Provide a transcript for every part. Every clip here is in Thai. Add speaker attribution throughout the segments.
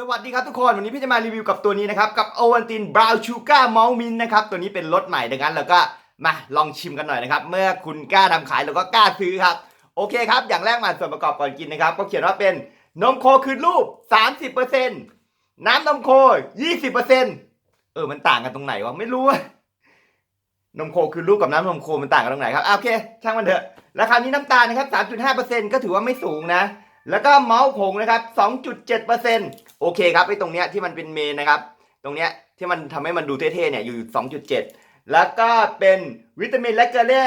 Speaker 1: สวัสดีครับทุกคน วันนี้พี่จะมารีวิวกับตัวนี้นะครับ กับโอวันตินบราวชูการ์มอลมินนะครับ ตัวนี้เป็นรสใหม่ดังนั้นเราก็มาลองชิมกันหน่อยนะครับ เมื่อคุณกล้าทำขายเราก็กล้าซื้อครับ โอเคครับ อย่างแรกมาส่วนประกอบก่อนกินนะครับ ก็เขียนว่าเป็นนมโคคืนรูป 30%น้ำนมโค 20%เออมันต่างกันตรงไหนวะไม่รู้นมโคคือรูปกับน้ำนมโคมันต่างกันตรงไหนครับโอเค ช่างมันเถอะ ราคานี้น้ำตาลนะครับ 3.5%ก็ถือว่าไม่สูงนะ แล้วก็เมาส์ผงนะครับ 2.7% โอเคครับไอ้ตรงเนี้ยที่มันเป็นเมนนะครับ ตรงเนี้ยที่มันทำให้มันดูเท่ๆเนี่ยอยู่ 2.7 แล้วก็เป็นวิตามินและเกลือแร่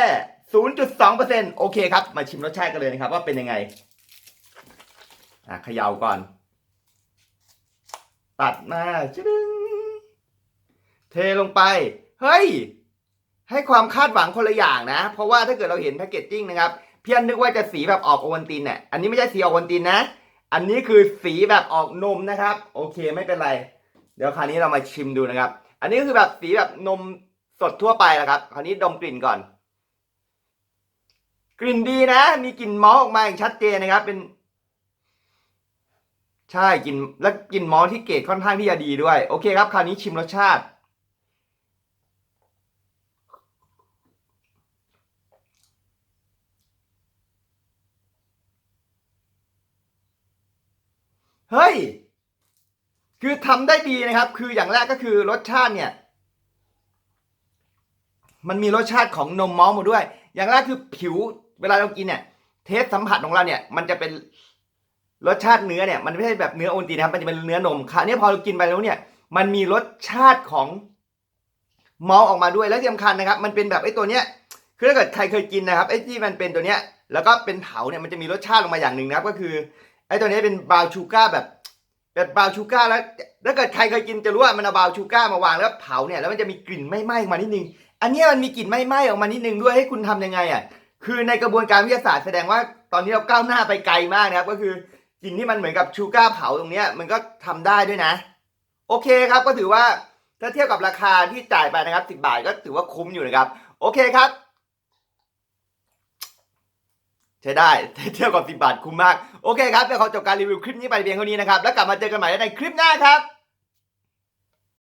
Speaker 1: 0.2%โอเคครับ มาชิมรสชาติกันเลยนะครับว่าเป็นยังไงอะเขย่าก่อน ตัดมาชะดึงเทลงไป เฮ้ย ให้ความคาดหวังคนละอย่างนะ เพราะว่าถ้าเกิดเราเห็นแพคเกจจิ้งนะครับ เพี้ยนนึกว่าจะสีแบบออกโอวัลตินเนี่ยอันนี้ไม่ใช่สีออกโอวัลตินนะ อันนี้คือสีแบบออกนมนะครับ โอเคไม่เป็นไร เดี๋ยวคราวนี้เรามาชิมดูนะครับ อันนี้คือแบบสีแบบนมสดทั่วไปแหละครับ คราวนี้ดมกลิ่นก่อน กลิ่นดีนะ มีกลิ่นมอลต์ออกมาอย่างชัดเจนนะครับ เป็น ใช่กลิ่นและกลิ่นมอลต์ที่เกรดค่อนข้างที่จะดีด้วย โอเคครับ คราวนี้ชิมรสชาติ เฮ้ย คือทำได้ดีนะครับ คืออย่างแรกก็คือรสชาติเนี่ย มันมีรสชาติของนมมอลต์มาด้วย อย่างแรกคือผิวเวลาเรากินเนี่ย เทสสัมผัสของเราเนี่ย มันจะเป็นรสชาติเนื้อเนี่ย มันไม่ใช่แบบเนื้อโอนตีนะครับ มันจะเป็นเนื้อนมคราวนี้พอเรากินไปแล้วเนี่ย มันมีรสชาติของมอลต์ออกมาด้วยและที่สำคัญนะครับ มันเป็นแบบไอ้ตัวเนี้ยคือถ้าเกิดใครเคยกินนะครับไอ้ที่มันเป็นตัวเนี้ยแล้วก็เป็นเผาเนี่ยมันจะมีรสชาติออกมาอย่างหนึ่งนะครับ ก็คือ ไอ้ตัวนี้เป็นบราวชูกาแบบแบบบราวชูกาแล้วถ้าเกิดใครเคยกินจะรู้ว่ามันเอาบราวชูกามาวางแล้วเผาเนี่ยแล้วมันจะมีกลิ่นไหม้ๆออกมานิดนึง อันนี้มันมีกลิ่นไหม้ๆออกมานิดนึงด้วยให้คุณทำยังไงอะคือในกระบวนการวิทยาศาสตร์แสดงว่าตอนนี้เราก้าวหน้าไปไกลมากนะครับ ก็คือกลิ่นที่มันเหมือนกับชูการ์เผาตรงเนี้ยมันก็ทำได้ด้วยนะ โอเคครับก็ถือว่าถ้าเทียบกับราคาที่จ่ายไปนะครับ 10 บาทก็ถือว่าคุ้มอยู่นะครับ โอเคครับ ใช้ได้เทียบกับ10บาทคุ้มมาก โอเคครับเดี๋ยวขอจบการรีวิวคลิปนี้ไปเพียงเท่านี้นะครับ แล้วกลับมาเจอกันใหม่ในคลิปหน้าครับ